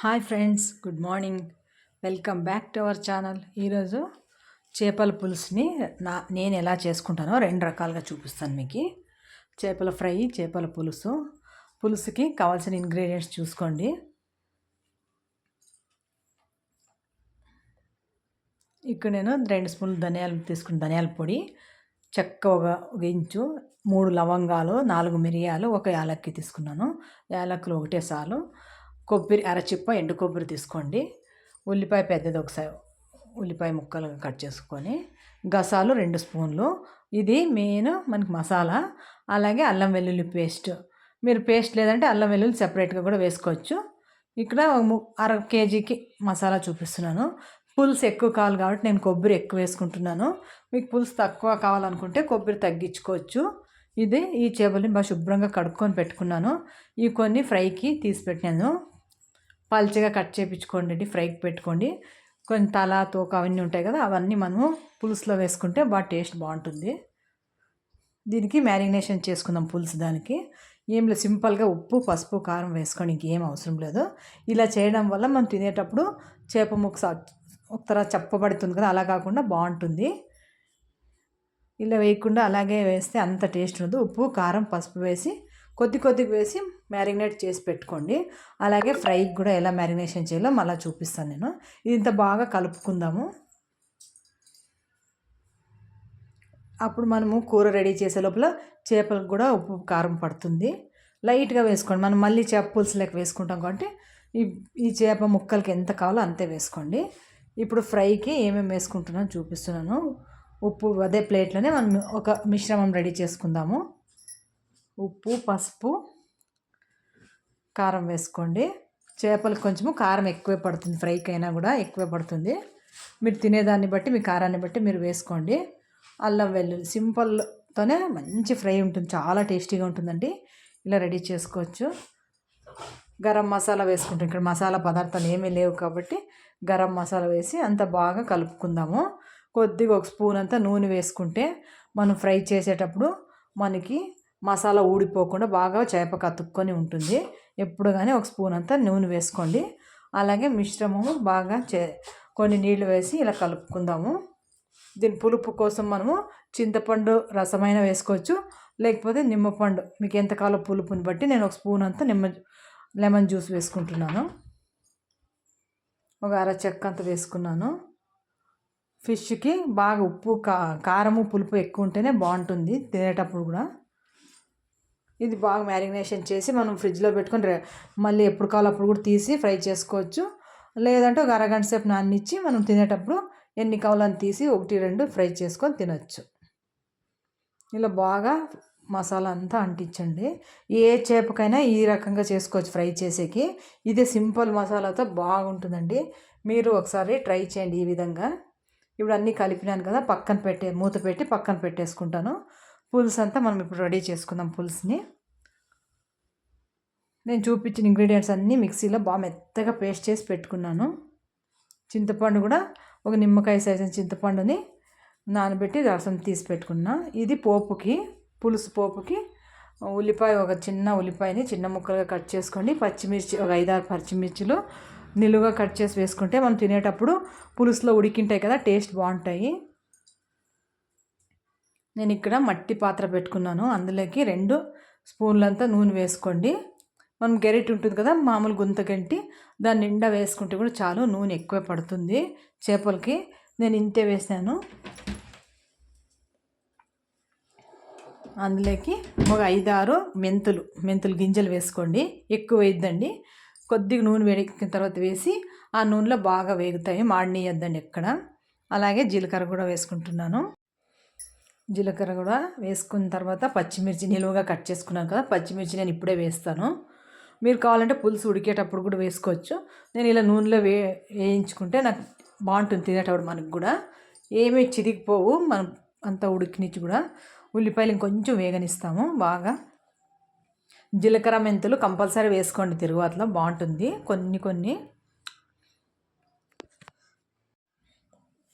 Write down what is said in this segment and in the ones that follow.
Hi friends good morning. Welcome back to our channel. ఈరోజు చేపల పులుసుని నా నేను ఎలా చేసుకుంటానో రెండు రకాలుగా చూపిస్తాను మీకు. చేపల ఫ్రై చేపల పులుసు. పులుసుకి కావాల్సిన ఇంగ్రీడియంట్స్ చూసుకోండి. ఇక్కడ నేను రెండు స్పూన్లు ధనియాలు తీసుకున్న ధనియాల పొడి చెక్క ఒక ఇంచు మూడు లవంగాలు నాలుగు మిరియాలు ఒక యాలక్కి తీసుకున్నాను. యాలక్కులు ఒకటే సాలు. కొబ్బరి అరచిప్ప ఎండు కొబ్బరి తీసుకోండి. ఉల్లిపాయ పెద్దది ఒకసారి ఉల్లిపాయ ముక్కలు కట్ చేసుకొని గసాలు రెండు స్పూన్లు. ఇది మెయిన్ మనకి మసాలా అలాగే అల్లం వెల్లుల్లి పేస్ట్. మీరు పేస్ట్ లేదంటే అల్లం వెల్లుల్లి సెపరేట్గా కూడా వేసుకోవచ్చు. ఇక్కడ అర కేజీకి మసాలా చూపిస్తున్నాను. పులుసు ఎక్కువ కావాలి కాబట్టి నేను కొబ్బరి ఎక్కువ వేసుకుంటున్నాను. మీకు పులుసు తక్కువ కావాలనుకుంటే కొబ్బరి తగ్గించుకోవచ్చు. ఇది ఈ చేపల్ని బాగా శుభ్రంగా కడుక్కొని పెట్టుకున్నాను. ఈ కొన్ని ఫ్రైకి తీసి పెట్టినాను పల్చగా కట్ చేపించుకోండి ఫ్రైకి పెట్టుకోండి. కొన్ని తల తోక అవన్నీ ఉంటాయి కదా అవన్నీ మనము పులుసులో వేసుకుంటే బాగా టేస్ట్ బాగుంటుంది. దీనికి మ్యారినేషన్ చేసుకుందాం పులుసు దానికి. ఏం లేదు సింపుల్గా ఉప్పు పసుపు కారం వేసుకొని ఇంకేం అవసరం లేదు. ఇలా చేయడం వల్ల మనం తినేటప్పుడు చేప ముక్క ఒక తర్వాత చెప్పబడుతుంది కదా అలా కాకుండా బాగుంటుంది. ఇలా వేయకుండా అలాగే వేస్తే అంత టేస్ట్ ఉండదు. ఉప్పు కారం పసుపు వేసి కొద్ది కొద్దిగా వేసి మ్యారినేట్ చేసి పెట్టుకోండి. అలాగే ఫ్రైకి కూడా ఎలా మ్యారినేషన్ చేయాలో మళ్ళీ చూపిస్తాను నేను. ఇంత బాగా కలుపుకుందాము. అప్పుడు మనము కూర రెడీ చేసే లోపల చేపలకు కూడా ఉప్పు కారం పడుతుంది. లైట్గా వేసుకోండి. మనం మళ్ళీ చేప పులుసు లెక్క వేసుకుంటాం కాబట్టి ఈ ఈ చేప ముక్కలకి ఎంత కావాలో అంతే వేసుకోండి. ఇప్పుడు ఫ్రైకి ఏమేమి వేసుకుంటున్నాను చూపిస్తున్నాను. ఉప్పు అదే ప్లేట్లోనే మనం ఒక మిశ్రమం రెడీ చేసుకుందాము. ఉప్పు పసుపు కారం వేసుకోండి. చేపలు కొంచెము కారం ఎక్కువే పడుతుంది. ఫ్రైకి అయినా కూడా ఎక్కువే పడుతుంది. మీరు తినేదాన్ని బట్టి మీ కారాన్ని బట్టి మీరు వేసుకోండి. అల్లం వెల్లుల్లి సింపుల్తోనే మంచి ఫ్రై ఉంటుంది. చాలా టేస్టీగా ఉంటుందండి. ఇలా రెడీ చేసుకోవచ్చు. గరం మసాలా వేసుకుంటాం. ఇక్కడ మసాలా పదార్థాలు ఏమీ లేవు కాబట్టి గరం మసాలా వేసి అంత బాగా కలుపుకుందాము. కొద్దిగా ఒక స్పూన్ అంతా నూనె వేసుకుంటే మనం ఫ్రై చేసేటప్పుడు మనకి మసాలా ఊడిపోకుండా బాగా చేప కతుక్కొని ఉంటుంది. ఎప్పుడు కానీ ఒక స్పూన్ అంతా నూనె వేసుకోండి. అలాగే మిశ్రమము బాగా చే కొన్ని నీళ్ళు వేసి ఇలా కలుపుకుందాము. దీని పులుపు కోసం మనము చింతపండు రసమైన వేసుకోవచ్చు. లేకపోతే నిమ్మపండు మీకు ఎంతకాలం పులుపుని బట్టి నేను ఒక స్పూన్ అంతా నిమ్మ లెమన్ జ్యూస్ వేసుకుంటున్నాను. ఒక అర చెక్క అంత వేసుకున్నాను. ఫిష్కి బాగా ఉప్పు కా కారము పులుపు ఎక్కువ ఉంటేనే బాగుంటుంది తినేటప్పుడు కూడా. ఇది బాగా మ్యారినేషన్ చేసి మనం ఫ్రిడ్జ్లో పెట్టుకొని మళ్ళీ ఎప్పుడు కావాలో అప్పుడు కూడా తీసి ఫ్రై చేసుకోవచ్చు. లేదంటే ఒక అరగంట సేపు నాన్నిచ్చి మనం తినేటప్పుడు ఎన్ని కావాలని తీసి ఒకటి రెండు ఫ్రై చేసుకొని తినచ్చు. ఇలా బాగా మసాలా అంతా అంటించండి. ఏ చేపకైనా ఈ రకంగా చేసుకోవచ్చు ఫ్రై చేసేకి. ఇది సింపుల్ మసాలాతో బాగుంటుందండి. మీరు ఒకసారి ట్రై చేయండి ఈ విధంగా. ఇప్పుడు అన్నీ కలిపినాను కదా పక్కన పెట్టే మూత పెట్టి పక్కన పెట్టేసుకుంటాను. పులుసు అంతా మనం ఇప్పుడు రెడీ చేసుకుందాం పులుసుని. నేను చూపించిన ఇంగ్రీడియంట్స్ అన్నీ మిక్సీలో బాగా మెత్తగా పేస్ట్ చేసి పెట్టుకున్నాను. చింతపండు కూడా ఒక నిమ్మకాయ సైజు చింతపండుని నానబెట్టి రసం తీసి పెట్టుకున్నా. ఇది పోపుకి పులుసు పోపుకి. ఉల్లిపాయ ఒక చిన్న ఉల్లిపాయని చిన్న ముక్కలుగా కట్ చేసుకోండి. పచ్చిమిర్చి ఒక ఐదారు పచ్చిమిర్చిలు నిలువుగా కట్ చేసి వేసుకుంటే మనం తినేటప్పుడు పులుసులో ఉడికింటాయి కదా టేస్ట్ బాగుంటాయి. నేను ఇక్కడ మట్టి పాత్ర పెట్టుకున్నాను. అందులోకి రెండు స్పూన్లంతా నూనె వేసుకోండి. మనం గెరిట్ ఉంటుంది కదా మామూలు గుంత గంటి దాన్ని నిండా వేసుకుంటే కూడా చాలు నూనె ఎక్కువ పడుతుంది. చేపలకి నేను ఇంతే వేసాను. అందులోకి ఒక ఐదారు మెంతులు మెంతులు గింజలు వేసుకోండి. ఎక్కువ వేయద్దండి. కొద్దిగా నూనె వేడికిన తర్వాత వేసి ఆ నూనెలో బాగా వేగుతాయి. మాడినీయద్దండి ఎక్కడ. అలాగే జీలకర్ర కూడా వేసుకుంటున్నాను. జీలకర్ర కూడా వేసుకున్న తర్వాత పచ్చిమిర్చి నిలువగా కట్ చేసుకున్నాను కదా పచ్చిమిర్చి నేను ఇప్పుడే వేస్తాను. మీరు కావాలంటే పులుసు ఉడికేటప్పుడు కూడా వేసుకోవచ్చు. నేను ఇలా నూనెలో వే వేయించుకుంటే నాకు బాగుంటుంది తినేటప్పుడు మనకు కూడా. ఏమీ చిరిగిపోవు మనం అంతా ఉడికినిచ్చి కూడా. ఉల్లిపాయలు ఇంకొంచెం వేగనిస్తాము బాగా. జీలకర్ర మెంతులు కంపల్సరీ వేసుకోండి తిరుగుబాతులో బాగుంటుంది. కొన్ని కొన్ని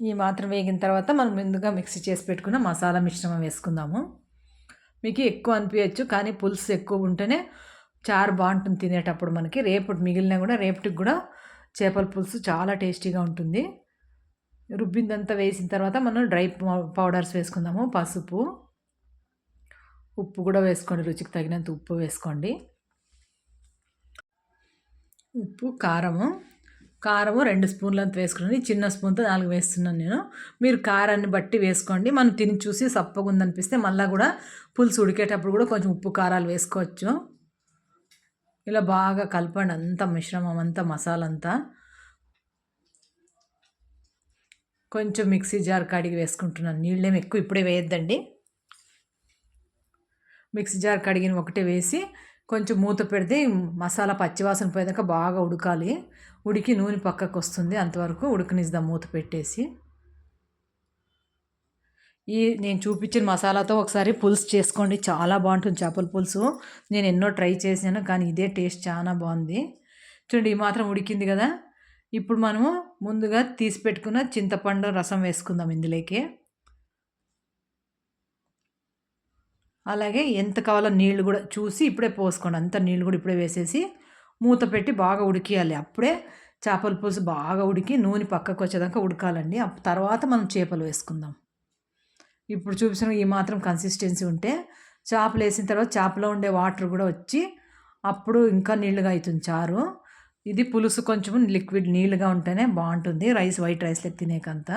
ఈ మాత్రం వేగిన తర్వాత మనం ముందుగా మిక్సీ చేసి పెట్టుకున్న మసాలా మిశ్రమం వేసుకుందాము. మీకు ఎక్కువ అనిపించచ్చు కానీ పులుసు ఎక్కువ ఉంటేనే చారు బాగుంటుంది తినేటప్పుడు మనకి. రేపటి మిగిలిన కూడా రేపటికి కూడా చేపల పులుసు చాలా టేస్టీగా ఉంటుంది. రుబ్బిందంతా వేసిన తర్వాత మనం డ్రై పౌడర్స్ వేసుకుందాము. పసుపు ఉప్పు కూడా వేసుకోండి రుచికి తగినంత ఉప్పు వేసుకోండి. ఉప్పు కారము కారము రెండు స్పూన్లంత వేసుకుని చిన్న స్పూన్తో నాలుగు వేస్తున్నాను నేను. మీరు కారాన్ని బట్టి వేసుకోండి. మనం తిని చూసి సప్పగా ఉందనిపిస్తే మళ్ళీ కూడా పులుసు ఉడికేటప్పుడు కూడా కొంచెం ఉప్పు కారాలు వేసుకోవచ్చు. ఇలా బాగా కలపండి. అంతా మిశ్రమం అంతా మసాలంతా. కొంచెం మిక్సీ జార్ కడిగి వేసుకుంటున్నాను. నీళ్ళేమి ఎక్కువ ఇప్పుడే వేయద్దండి. మిక్సీ జార్ కడిగిన ఒకటే వేసి కొంచెం మూత పెడితే మసాలా పచ్చివాసన పోయేదాకా బాగా ఉడకాలి. ఉడికి నూనె పక్కకు వస్తుంది. అంతవరకు ఉడకనిద్దాం మూత పెట్టేసి. ఈ నేను చూపించిన మసాలాతో ఒకసారి పులుసు చేసుకోండి. చాలా బాగుంటుంది చేపల పులుసు. నేను ఎన్నో ట్రై చేశాను కానీ ఇదే టేస్ట్ చాలా బాగుంది. చూడండి ఈ మాత్రం ఉడికింది కదా. ఇప్పుడు మనము ముందుగా తీసి పెట్టుకున్న చింతపండు రసం వేసుకుందాం ఇందులోకి. అలాగే ఎంత కావాలో నీళ్ళు కూడా చూసి ఇప్పుడే పోసుకోండి. అంత నీళ్ళు కూడా ఇప్పుడే వేసేసి మూత పెట్టి బాగా ఉడికియాలి. అప్పుడే చేపల పులుసు బాగా ఉడికి నూనె పక్కకు వచ్చేదాకా ఉడకాలండి. తర్వాత మనం చేపలు వేసుకుందాం. ఇప్పుడు చూపించిన ఈ మాత్రం కన్సిస్టెన్సీ ఉంటే చేపలు వేసిన తర్వాత చేపలో ఉండే వాటర్ కూడా వచ్చి అప్పుడు ఇంకా నీళ్ళుగా అవుతుంది చారు. ఇది పులుసు కొంచెం లిక్విడ్ నీళ్ళుగా ఉంటేనే బాగుంటుంది. రైస్ వైట్ రైస్ లెక్క తినేకంతా.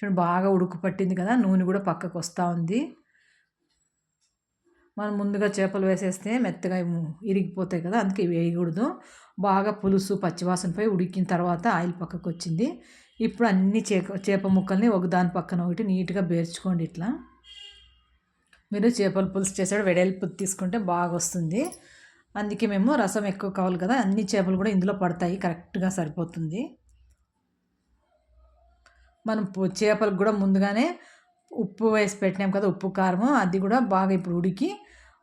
చూడండి బాగా ఉడుకు పట్టింది కదా నూనె కూడా పక్కకు వస్తూ ఉంది. మనం ముందుగా చేపలు వేసేస్తే మెత్తగా ఇరిగిపోతాయి కదా అందుకే వేయకూడదు. బాగా పులుసు పచ్చివాసనపై ఉడికిన తర్వాత ఆయిల్ పక్కకు వచ్చింది. ఇప్పుడు అన్ని చేప చేప ముక్కల్ని ఒక దాని పక్కన ఒకటి నీట్గా బేర్చుకోండి ఇట్లా. మీరు చేపల పులుసు చేసాడు వెడల్పు తీసుకుంటే బాగా వస్తుంది. అందుకే మేము రసం ఎక్కువ కావాలి కదా అన్ని చేపలు కూడా ఇందులో పడతాయి కరెక్ట్గా సరిపోతుంది. మనం చేపలకు కూడా ముందుగానే ఉప్పు వేసి పెట్టినాం కదా ఉప్పు కారము అది కూడా బాగా ఇప్పుడు ఉడికి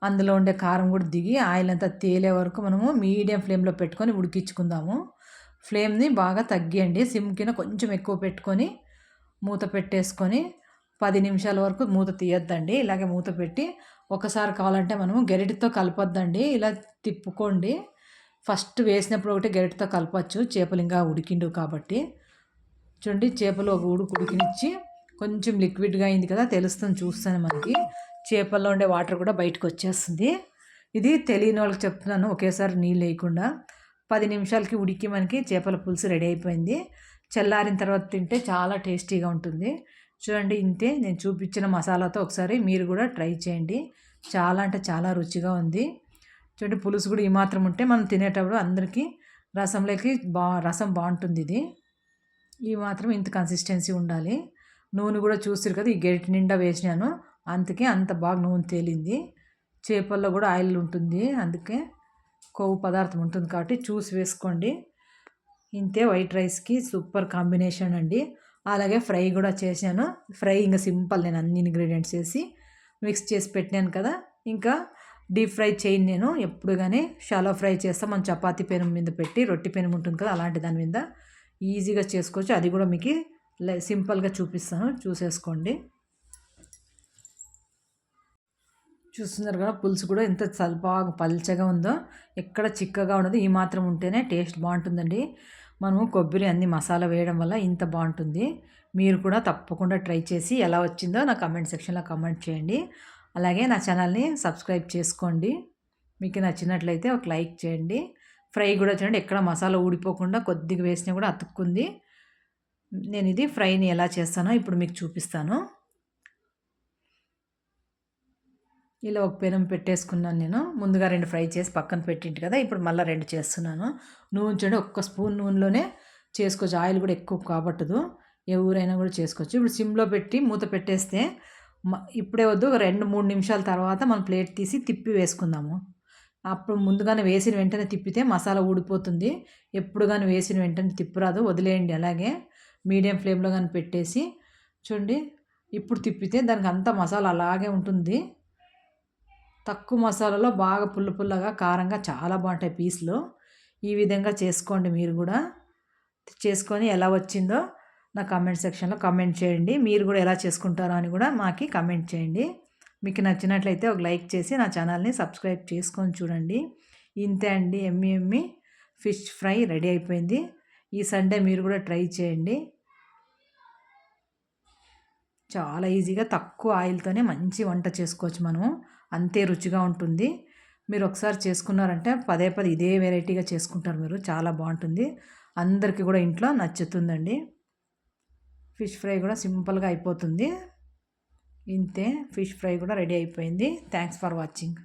అందులో ఉండే కారం కూడా దిగి ఆయిల్ అంతా తేలే వరకు మనము మీడియం ఫ్లేమ్లో పెట్టుకొని ఉడికించుకుందాము. ఫ్లేమ్ని బాగా తగ్గియండి సిమ్ కింద కొంచెం ఎక్కువ పెట్టుకొని మూత పెట్టేసుకొని పది నిమిషాల వరకు మూత తీయొద్దండి. ఇలాగే మూత పెట్టి ఒకసారి కావాలంటే మనము గరిటతో కలపొద్దండి. ఇలా తిప్పుకోండి. ఫస్ట్ వేసినప్పుడు ఒకటి గరిటతో కలపచ్చు చేపలు ఇంకా ఉడికిండు కాబట్టి. చూడండి చేపలు ఒక ఊడు కుడికినిచ్చి కొంచెం లిక్విడ్గా అయింది కదా తెలుస్తుంది చూస్తాను మనకి. చేపల్లో ఉండే వాటర్ కూడా బయటకు వచ్చేస్తుంది. ఇది తెలియని వాళ్ళకి చెప్తున్నాను ఒకేసారి నీళ్ళు వేయకుండా పది నిమిషాలకి ఉడికి మనకి చేపల పులుసు రెడీ అయిపోయింది. చల్లారిన తర్వాత తింటే చాలా టేస్టీగా ఉంటుంది. చూడండి ఇంతే నేను చూపించిన మసాలాతో ఒకసారి మీరు కూడా ట్రై చేయండి. చాలా అంటే చాలా రుచిగా ఉంది. చూడండి పులుసు కూడా ఈ మాత్రం ఉంటే మనం తినేటప్పుడు అందరికీ రసంలోకి బా రసం బాగుంటుంది ఇది. ఈ మాత్రం ఇంత కన్సిస్టెన్సీ ఉండాలి. నూనె కూడా చూస్తారు కదా ఈ గెరిటి నిండా వేసినాను. అందుకే అంత బాగా నూనె తేలింది. చేపల్లో కూడా ఆయిల్ ఉంటుంది. అందుకే కొవ్వు పదార్థం ఉంటుంది కాబట్టి చూసి వేసుకోండి. ఇంతే వైట్ రైస్కి సూపర్ కాంబినేషన్ అండి. అలాగే ఫ్రై కూడా చేశాను ఫ్రై ఇంకా సింపుల్ నేను అన్ని ఇంగ్రీడియంట్స్ వేసి మిక్స్ చేసి పెట్టినాను కదా. ఇంకా డీప్ ఫ్రై చేయను నేను. ఎప్పుడు కానీ షాలో ఫ్రై చేస్తాం. మనం చపాతీ పెనం మీద పెట్టి రొట్టి పెనం ఉంటుంది కదా అలాంటి దాని మీద. ఈజీగా చేసుకోవచ్చు. అది కూడా మీకు సింపుల్గా చూపిస్తాను. చూసేసుకోండి. చూస్తున్నారు కదా పులుసు కూడా ఎంత బాగా పల్చగా ఉందో ఎక్కడ చిక్కగా ఉండదు. ఈ మాత్రం ఉంటేనే టేస్ట్ బాగుంటుందండి. మనము కొబ్బరి అన్ని మసాలా వేయడం వల్ల ఇంత బాగుంటుంది. మీరు కూడా తప్పకుండా ట్రై చేసి ఎలా వచ్చిందో నా కమెంట్ సెక్షన్లో కమెంట్ చేయండి. అలాగే నా ఛానల్ని సబ్స్క్రైబ్ చేసుకోండి. మీకు నచ్చినట్లయితే ఒక లైక్ చేయండి. ఫ్రై కూడా చూడండి ఎక్కడ మసాలా ఊడిపోకుండా కొద్దిగా వేసినా కూడా అతుక్కుంది. నేను ఇది ఫ్రైని ఎలా చేస్తానో ఇప్పుడు మీకు చూపిస్తాను. ఇలా ఒక పెనం పెట్టేసుకున్నాను నేను. ముందుగా రెండు ఫ్రై చేసి పక్కన పెట్టింటి కదా ఇప్పుడు మళ్ళీ రెండు చేస్తున్నాను. నూనె చూడండి ఒక్క స్పూన్ నూనెలోనే చేసుకోవచ్చు. ఆయిల్ కూడా ఎక్కువ కాబట్టదు. ఎవరైనా కూడా చేసుకోవచ్చు. ఇప్పుడు సిమ్లో పెట్టి మూత పెట్టేస్తే ఇప్పుడే వద్దు రెండు మూడు నిమిషాల తర్వాత మనం ప్లేట్ తీసి తిప్పి వేసుకుందాము. అప్పుడు ముందుగానే వేసిన వెంటనే తిప్పితే మసాలా ఊడిపోతుంది. ఎప్పుడు కానీ వేసిన వెంటనే తిప్పురాదు వదిలేయండి. అలాగే మీడియం ఫ్లేమ్లో కానీ పెట్టేసి చూడండి ఇప్పుడు తిప్పితే దానికి అంత మసాలా అలాగే ఉంటుంది. తక్కువ మసాలాలో బాగా పుల్ల పుల్లగా కారంగా చాలా బాగుంటాయి పీసులు. ఈ విధంగా చేసుకోండి మీరు కూడా. చేసుకొని ఎలా వచ్చిందో నా కమెంట్ సెక్షన్లో కమెంట్ చేయండి. మీరు కూడా ఎలా చేసుకుంటారో అని కూడా మాకి కమెంట్ చేయండి. మీకు నచ్చినట్లయితే ఒక లైక్ చేసి నా ఛానల్ని సబ్స్క్రైబ్ చేసుకొని చూడండి. ఇంతే అండి ఎమ్మి ఎమ్మి ఫిష్ ఫ్రై రెడీ అయిపోయింది. ఈ సండే మీరు కూడా ట్రై చేయండి. చాలా ఈజీగా తక్కువ ఆయిల్తోనే మంచి వంట చేసుకోవచ్చు మనము. అంతే రుచిగా ఉంటుంది. మీరు ఒకసారి చేసుకున్నారంటే పదే పదే ఇదే వెరైటీగా చేసుకుంటారు మీరు. చాలా బాగుంటుంది. అందరికీ కూడా ఇంట్లో నచ్చుతుందండి. ఫిష్ ఫ్రై కూడా సింపుల్గా అయిపోతుంది. ఇంతే. ఫిష్ ఫ్రై కూడా రెడీ అయిపోయింది. Thanks for watching